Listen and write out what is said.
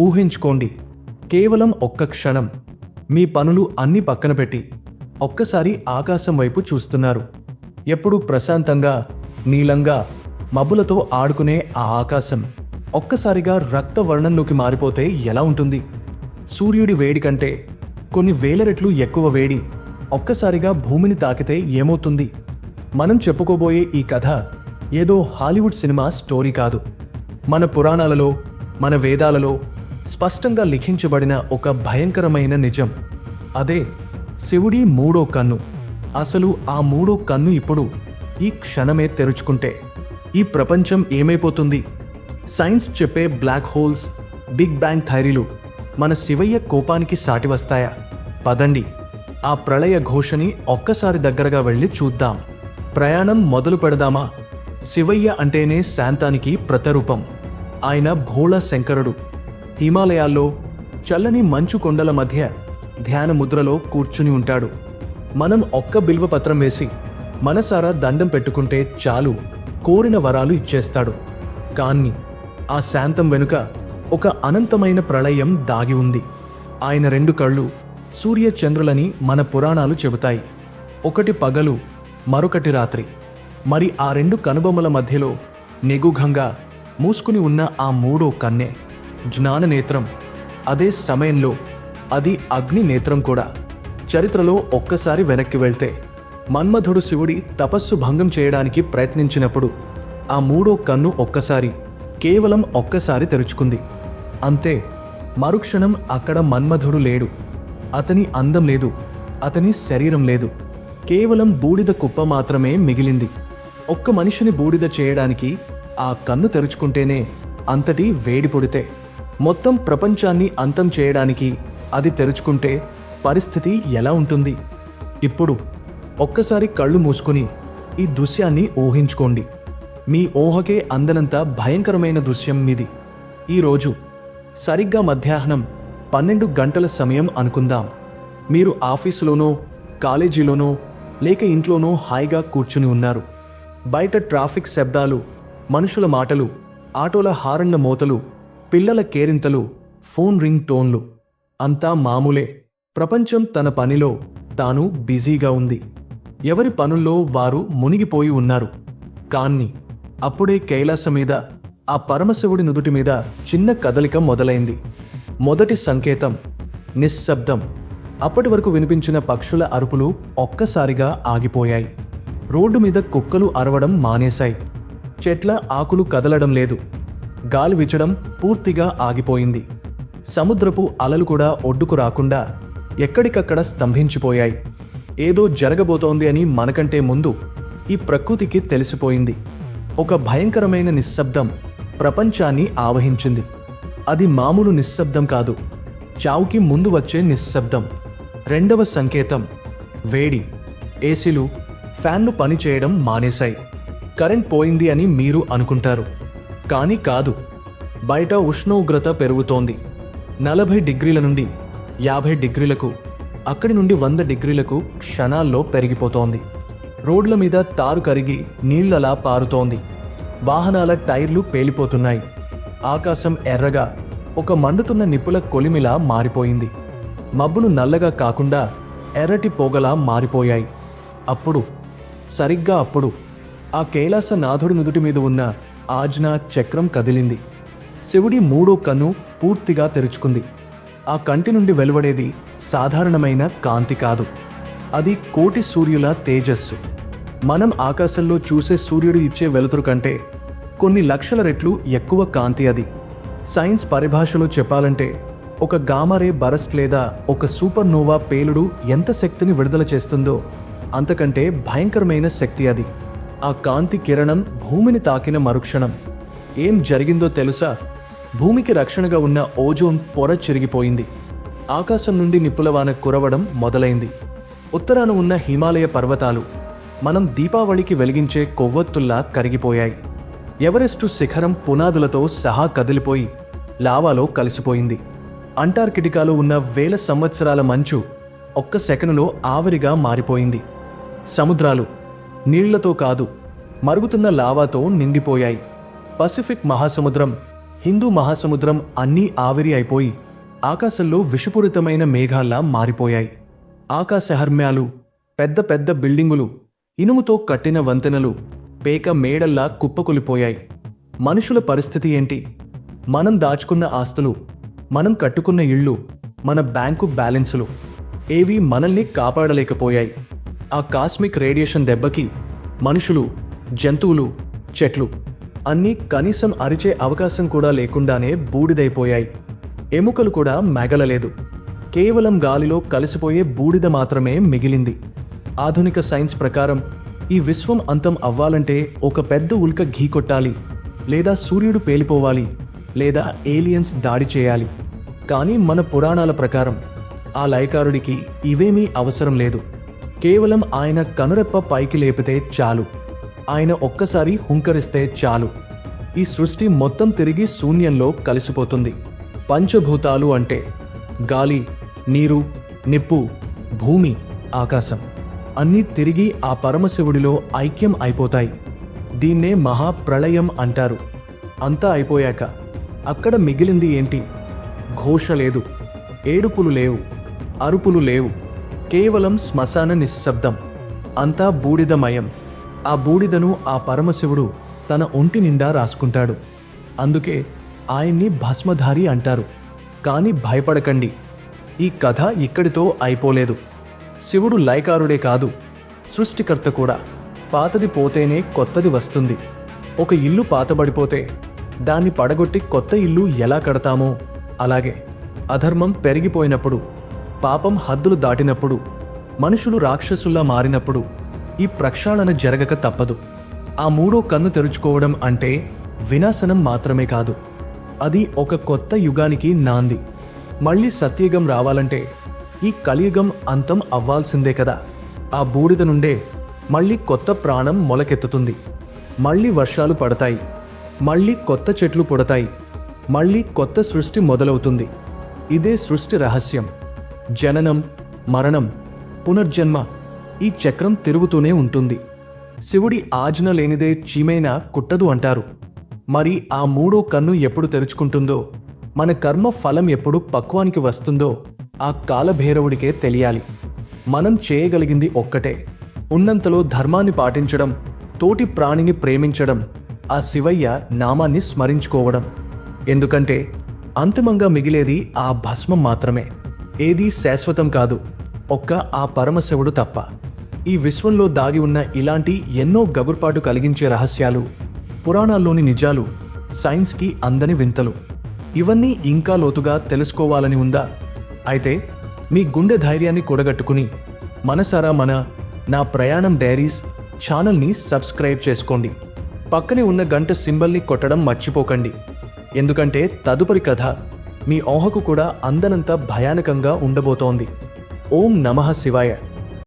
ఊహించుకోండి. కేవలం ఒక్క క్షణం. మీ పనులు అన్ని పక్కన పెట్టి ఒక్కసారి ఆకాశం వైపు చూస్తున్నారు. ఎప్పుడు ప్రశాంతంగా నీలంగా మబ్బులతో ఆడుకునే ఆ ఆకాశం ఒక్కసారిగా రక్తవర్ణంలోకి మారిపోతే ఎలా ఉంటుంది? సూర్యుడి వేడి కంటే కొన్ని వేల రెట్లు ఎక్కువ వేడి ఒక్కసారిగా భూమిని తాకితే ఏమవుతుంది? మనం చెప్పుకోబోయే ఈ కథ ఏదో హాలీవుడ్ సినిమా స్టోరీ కాదు. మన పురాణాలలో మన వేదాలలో స్పష్టంగా లిఖించబడిన ఒక భయంకరమైన నిజం. అదే శివుడి మూడో కన్ను. అసలు ఆ మూడో కన్ను ఇప్పుడు ఈ క్షణమే తెరుచుకుంటే ఈ ప్రపంచం ఏమైపోతుంది? సైన్స్ చెప్పే బ్లాక్ హోల్స్ బిగ్ బ్యాంగ్ థైరీలు మన శివయ్య కోపానికి సాటి వస్తాయా? పదండి ఆ ప్రళయ ఘోషని ఒక్కసారి దగ్గరగా వెళ్ళి చూద్దాం. ప్రయాణం మొదలు పెడదామా? శివయ్య అంటేనే శాంతానికి ప్రతరూపం. ఆయన భోళ శంకరుడు. హిమాలయాల్లో చల్లని మంచు కొండల మధ్య ధ్యాన ముద్రలో కూర్చుని ఉంటాడు. మనం ఒక్క బిల్వ పత్రం వేసి మనసారా దండం పెట్టుకుంటే చాలు కోరిన వరాలు ఇచ్చేస్తాడు. కాన్ని ఆ శాంతం వెనుక ఒక అనంతమైన ప్రళయం దాగి ఉంది. ఆయన రెండు కళ్ళు సూర్యచంద్రులని మన పురాణాలు చెబుతాయి. ఒకటి పగలు మరొకటి రాత్రి. మరి ఆ రెండు కనుబొమ్మల మధ్యలో నిగుఘంగా మూసుకుని ఉన్న ఆ మూడో కన్నె జ్ఞాన నేత్రం అదే సమయంలో అది అగ్ని నేత్రం కూడా. చరిత్రలో ఒక్కసారి వెనక్కి వెళ్తే మన్మధుడు శివుడి తపస్సు భంగం చేయడానికి ప్రయత్నించినప్పుడు ఆ మూడో కన్ను ఒక్కసారి కేవలం ఒక్కసారి తెరుచుకుంది. అంతే మరుక్షణం అక్కడ మన్మధుడు లేడు. అతని అందం లేదు అతని శరీరం లేదు. కేవలం బూడిద కుప్ప మాత్రమే మిగిలింది. ఒక్క మనిషిని బూడిద చేయడానికి ఆ కన్ను తెరుచుకుంటేనే అంతటి వేడి పొడితే. మొత్తం ప్రపంచాన్ని అంతం చేయడానికి అది తెరుచుకుంటే పరిస్థితి ఎలా ఉంటుంది? ఇప్పుడు ఒక్కసారి కళ్ళు మూసుకుని ఈ దృశ్యాన్ని ఊహించుకోండి. మీ ఊహకే అందనంత భయంకరమైన దృశ్యం మీది ఈరోజు సరిగ్గా మధ్యాహ్నం పన్నెండు గంటల సమయం అనుకుందాం. మీరు ఆఫీసులోనో కాలేజీలోనో లేక ఇంట్లోనో హాయిగా కూర్చుని ఉన్నారు. బయట ట్రాఫిక్ శబ్దాలు మనుషుల మాటలు ఆటోల హారన్ల మోతలు పిల్లల కేరింతలు ఫోన్ రింగ్ టోన్లు అంతా మామూలే. ప్రపంచం తన పనిలో తాను బిజీగా ఉంది. ఎవరి పనుల్లో వారు మునిగిపోయి ఉన్నారు. కాన్ని అప్పుడే కైలాసం మీద ఆ పరమశివుడి నుదుటి మీద చిన్న కదలిక మొదలైంది. మొదటి సంకేతం నిశ్శబ్దం. అప్పటి వరకు వినిపించిన పక్షుల అరుపులు ఒక్కసారిగా ఆగిపోయాయి. రోడ్డు మీద కుక్కలు అరవడం మానేశాయి. చెట్ల ఆకులు కదలడం లేదు. గాలి విచడం పూర్తిగా ఆగిపోయింది. సముద్రపు అలలు కూడా ఒడ్డుకు రాకుండా ఎక్కడికక్కడ స్తంభించిపోయాయి. ఏదో జరగబోతోంది అని మనకంటే ముందు ఈ ప్రకృతికి తెలిసిపోయింది. ఒక భయంకరమైన నిశ్శబ్దం ప్రపంచాన్ని ఆవహించింది. అది మామూలు నిశ్శబ్దం కాదు. చావుకి ముందు వచ్చే నిశ్శబ్దం. రెండవ సంకేతం వేడి. ఏసీలు ఫ్యాన్లు పనిచేయడం మానేశాయి. కరెంట్ పోయింది అని మీరు అనుకుంటారు. కానీ కాదు. బయట ఉష్ణోగ్రత పెరుగుతోంది. నలభై డిగ్రీల నుండి యాభై డిగ్రీలకు అక్కడి నుండి వంద డిగ్రీలకు క్షణాల్లో పెరిగిపోతోంది. రోడ్ల మీద తారు కరిగి నీళ్ళలా పారుతోంది. వాహనాల టైర్లు పేలిపోతున్నాయి. ఆకాశం ఎర్రగా ఒక మండుతున్న నిప్పుల కొలిమిలా మారిపోయింది. మబ్బులు నల్లగా కాకుండా ఎర్రటి పొగలా మారిపోయాయి. అప్పుడు సరిగ్గా అప్పుడు ఆ కైలాస నాథుడి నుదుటి మీద ఉన్న ఆజ్ఞ చక్రం కదిలింది. శివుడి మూడో కన్ను పూర్తిగా తెరుచుకుంది. ఆ కంటి నుండి వెలువడేది సాధారణమైన కాంతి కాదు. అది కోటి సూర్యుల తేజస్సు. మనం ఆకాశంలో చూసే సూర్యుడు ఇచ్చే వెలుతురు కంటే కొన్ని లక్షల రెట్లు ఎక్కువ కాంతి అది. సైన్స్ పరిభాషలో చెప్పాలంటే ఒక గామరే బరస్ట్ లేదా ఒక సూపర్ నోవా పేలుడు ఎంత శక్తిని విడుదల చేస్తుందో అంతకంటే భయంకరమైన శక్తి అది. ఆ కాంతి కిరణం భూమిని తాకిన మరుక్షణం. ఏం జరిగిందో తెలుసా? భూమికి రక్షణగా ఉన్న ఓజోన్ పొర చిరిగిపోయింది. ఆకాశం నుండి నిప్పులవాన కురవడం మొదలైంది. ఉత్తరాన ఉన్న హిమాలయ పర్వతాలు మనం దీపావళికి వెలిగించే కొవ్వొత్తుల్లా కరిగిపోయాయి. ఎవరెస్టు శిఖరం పునాదులతో సహా కదిలిపోయి లావాలో కలిసిపోయింది. అంటార్కిటికాలో ఉన్న వేల సంవత్సరాల మంచు ఒక్క సెకనులో ఆవిరిగా మారిపోయింది. సముద్రాలు నీళ్ళతో కాదు మరుగుతున్న లావాతో నిండిపోయాయి. పసిఫిక్ మహాసముద్రం హిందూ మహాసముద్రం అన్నీ ఆవిరి అయిపోయి ఆకాశంలో విషపూరితమైన మేఘాల్లా మారిపోయాయి. ఆకాశహర్మ్యాలు పెద్ద పెద్ద బిల్డింగులు ఇనుముతో కట్టిన వంతెనలు పేక మేడల్లా కుప్పకొలిపోయాయి. మనుషుల పరిస్థితి ఏంటి? మనం దాచుకున్న ఆస్తులు మనం కట్టుకున్న ఇళ్ళు మన బ్యాంకు బ్యాలెన్సులు ఏవి మనల్ని కాపాడలేకపోయాయి. ఆ కాస్మిక్ రేడియేషన్ దెబ్బకి మనుషులు జంతువులు చెట్లు అన్నీ కనీసం అరిచే అవకాశం కూడా లేకుండానే బూడిదైపోయాయి. ఎముకలు కూడా మెగలలేదు. కేవలం గాలిలో కలిసిపోయే బూడిద మాత్రమే మిగిలింది. ఆధునిక సైన్స్ ప్రకారం ఈ విశ్వం అంతం అవ్వాలంటే ఒక పెద్ద ఉల్క ఘీ కొట్టాలి లేదా సూర్యుడు పేలిపోవాలి లేదా ఏలియన్స్ దాడి చేయాలి. కానీ మన పురాణాల ప్రకారం ఆ లయకారుడికి ఇవేమీ అవసరం లేదు. కేవలం ఆయన కనురెప్ప పైకి లేపితే చాలు. ఆయన ఒక్కసారి హుంకరిస్తే చాలు. ఈ సృష్టి మొత్తం తిరిగి శూన్యంలో కలిసిపోతుంది. పంచభూతాలు అంటే గాలి నీరు నిప్పు భూమి ఆకాశం. అన్నీ తిరిగి ఆ పరమశివుడిలో ఐక్యం అయిపోతాయి. దీన్నే మహాప్రళయం అంటారు. అంతా అయిపోయాక అక్కడ మిగిలింది ఏంటి? ఘోష లేదు. ఏడుపులు లేవు. అరుపులు లేవు. కేవలం శ్మశాన నిశ్శబ్దం అంతా బూడిదమయం. ఆ బూడిదను ఆ పరమశివుడు తన ఒంటి నిండా రాసుకుంటాడు. అందుకే ఆయన్ని భస్మధారి అంటారు. కానీ భయపడకండి. ఈ కథ ఇక్కడితో అయిపోలేదు. శివుడు లయకారుడే కాదు సృష్టికర్త కూడా. పాతది పోతేనే కొత్తది వస్తుంది. ఒక ఇల్లు పాతబడిపోతే దాన్ని పడగొట్టి కొత్త ఇల్లు ఎలా కడతామో? అలాగే అధర్మం పెరిగిపోయినప్పుడు పాపం హద్దులు దాటినప్పుడు మనుషులు రాక్షసుల్లా మారినప్పుడు ఈ ప్రక్షాళన జరగక తప్పదు. ఆ మూడో కన్ను తెరుచుకోవడం అంటే వినాశనం మాత్రమే కాదు. అది ఒక కొత్త యుగానికి నాంది. మళ్ళీ సత్యయుగం రావాలంటే ఈ కలియుగం అంతం అవ్వాల్సిందే కదా. ఆ బూడిద నుండే మళ్ళీ కొత్త ప్రాణం మొలకెత్తుతుంది. మళ్ళీ వర్షాలు పడతాయి. మళ్ళీ కొత్త చెట్లు పుడతాయి. మళ్ళీ కొత్త సృష్టి మొదలవుతుంది. ఇదే సృష్టి రహస్యం. జననం మరణం పునర్జన్మ ఈ చక్రం తిరుగుతూనే ఉంటుంది. శివుడి ఆజ్ఞ లేనిదే చీమైనా కుట్టదు అంటారు. మరి ఆ మూడో కన్ను ఎప్పుడు తెరుచుకుంటుందో మన కర్మ ఫలం ఎప్పుడు పక్వానికి వస్తుందో ఆ కాలభైరవుడికే తెలియాలి. మనం చేయగలిగింది ఒక్కటే. ఉన్నంతలో ధర్మాన్ని పాటించడం తోటి ప్రాణిని ప్రేమించడం ఆ శివయ్య నామాన్ని స్మరించుకోవడం. ఎందుకంటే అంతిమంగా మిగిలేది ఆ భస్మం మాత్రమే. ఏదీ శాశ్వతం కాదు. ఒక్క ఆ పరమశివుడు తప్ప. ఈ విశ్వంలో దాగి ఉన్న ఇలాంటి ఎన్నో గగుర్పాటు కలిగించే రహస్యాలు పురాణాల్లోని నిజాలు సైన్స్కి అందని వింతలు. ఇవన్నీ ఇంకా లోతుగా తెలుసుకోవాలని ఉందా? అయితే మీ గుండె ధైర్యాన్ని కూడగట్టుకుని మనసారా మన నా ప్రయాణం డైరీస్ ఛానల్ని సబ్స్క్రైబ్ చేసుకోండి. పక్కనే ఉన్న గంట సింబల్ని కొట్టడం మర్చిపోకండి. ఎందుకంటే తదుపరి కథ మీ ఊహకు కూడా అందనంత భయానకంగా ఉండబోతోంది. ఓం నమః శివాయ.